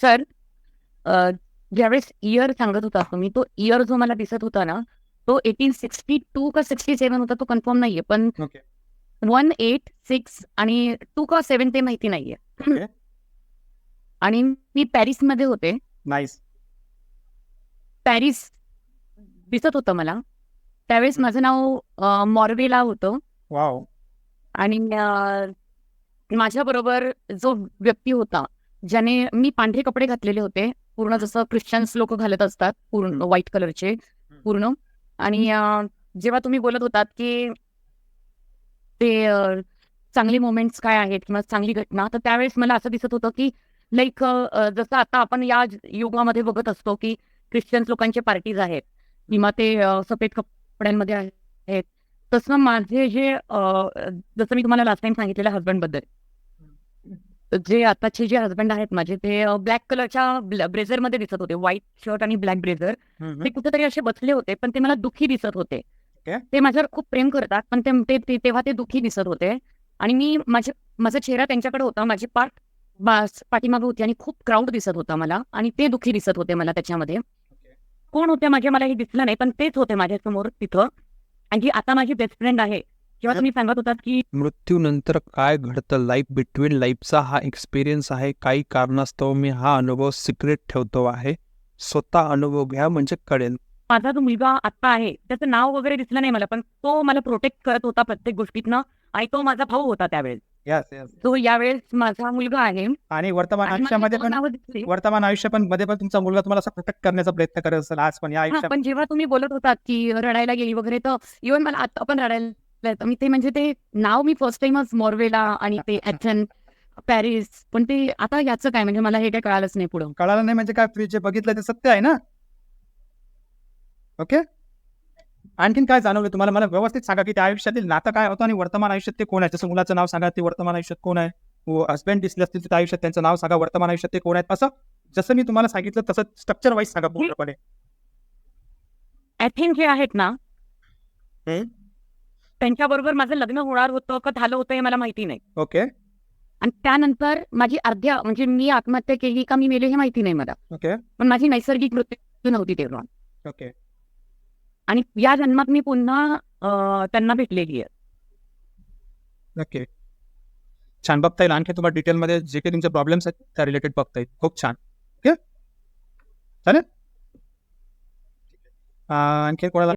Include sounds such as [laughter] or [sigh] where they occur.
Sir ज्यावेळेस year सांगत होता तुम्ही तो इयर जो मला दिसत होता ना तो एटीन सिक्स्टी टू का सिक्स्टी सेव्हन होता तो कन्फर्म नाहीये पण ओके वन एट सिक्स आणि टू का सेव्हन ते माहिती नाहीये. [clears throat] आणि मी पॅरिसमध्ये होते. नाईस पॅरिस दिसत होतं मला. त्यावेळेस माझं नाव मॉर्वेला होतं. आणि माझ्या बरोबर जो व्यक्ती होता ज्याने मी पांढरे कपडे घातलेले होते. पूर्ण जसं ख्रिश्चन्स लोक घालत असतात पूर्ण व्हाईट कलरचे पूर्ण. आणि जेव्हा तुम्ही बोलत होतात की ते चांगले मोमेंट्स काय आहेत किंवा चांगली घटना तर त्यावेळेस मला असं दिसत होतं की लाईक जसं आता आपण या युगामध्ये बघत असतो की ख्रिश्चन्स लोकांचे पार्टीज आहेत किंवा ते सफेद कपड्यांमध्ये आहेत. तसं माझे जे जसं मी तुम्हाला लास्ट टाइम सांगितलेलं हस्बंडबद्दल. जे आताचे जे हस्बंड आहेत माझे ते ब्लॅक कलरच्या ब्रेझरमध्ये दिसत होते. व्हाईट शर्ट आणि ब्लॅक ब्रेझर ते कुठेतरी असे बसले होते पण ते मला दुःखी दिसत होते. ते माझ्यावर खूप प्रेम करतात पण ते तेव्हा ते दुःखी दिसत होते. आणि मी माझे माझा चेहरा त्यांच्याकडे होता माझी पाठ पाठीमागे होती आणि खूप क्राऊड दिसत होता मला. आणि ते दुःखी दिसत होते मला त्याच्यामध्ये. कोण होते माझे मला हे दिसलं नाही पण तेच होते माझ्यासमोर तिथं. आणि जी आता माझी बेस्ट फ्रेंड आहे. जेव्हा तुम्ही सांगत होतात की मृत्यूनंतर काय घडतं लाईफ बिटवीन लाईफचा हा एक्सपिरियन्स आहे काही कारणास्तव मी हा अनुभव सिक्रेट ठेवतो आहे. स्वतः अनुभव घ्या म्हणजे कळेल. माझा जो मुलगा आता आहे त्याचं नाव वगैरे दिसलं नाही मला पण तो मला प्रोटेक्ट करत होता प्रत्येक गोष्टीतनं आणि तो माझा भाऊ होता त्यावेळेस. यस यस तो यावेळेस माझा मुलगा आहे. आणि वर्तमान आयुष्यामध्ये पण. वर्तमान आयुष्य पण मध्ये पण तुमचा मुलगा तुम्हाला असं प्रोटेक्ट करण्याचा प्रयत्न करत असेल आज पण या हा आयुष्यात. पण जेव्हा तुम्ही बोलत होतात की रडायला गेली वगैरे तर इव्हन मला आता पण रडायला. मी ते म्हणजे ते नाव मी फर्स्ट टाइमच मॉर्वेला आणि ते ॲथन पॅरिस पण ते आता याचं काय? म्हणजे मला हे काय कळालंच नाही पुढं. कळालं नाही म्हणजे काय? जे बघितलं ते सत्य आहे ना? ओके आणखीन काय जाणवलं तुम्हाला? मला व्यवस्थित सांगा की त्या आयुष्यातील नातं काय होतं आणि वर्तमान आयुष्यात ते कोण आहे? जसं मुलाचं नाव सांगा ते वर्तमान आयुष्यात कोण आहे? हस्बंड दिसले असतील तर त्या आयुष्यात त्यांचं नाव सांगा वर्तमान आयुष्यात ते कोण आहेत? असं जसं मी तुम्हाला सांगितलं तसं स्ट्रक्चर वाईज सांगा पूर्णपणे. ॲथेन जे आहेत ना. त्यांच्याबरोबर माझं लग्न होणार होतं का झालं होतं हे मला माहिती नाही. ओके. आणि त्यानंतर माझी अर्ध्या म्हणजे मी आत्महत्या केली का मी मेले हे माहिती नाही मला. ओके. पण माझी नैसर्गिक मृत्यू नव्हती तेव्हा. ओके. आणि या जन्मात मी पुन्हा अं, त्यांना भेटलेली आहे. ओके छान बघता येईल आणखी तुम्हाला डिटेलमध्ये जे काही तुमचे प्रॉब्लेम्स आहेत त्या रिलेटेड बघता येईल खूप छान. ओके? चालेल? अं, आणखी कोणाला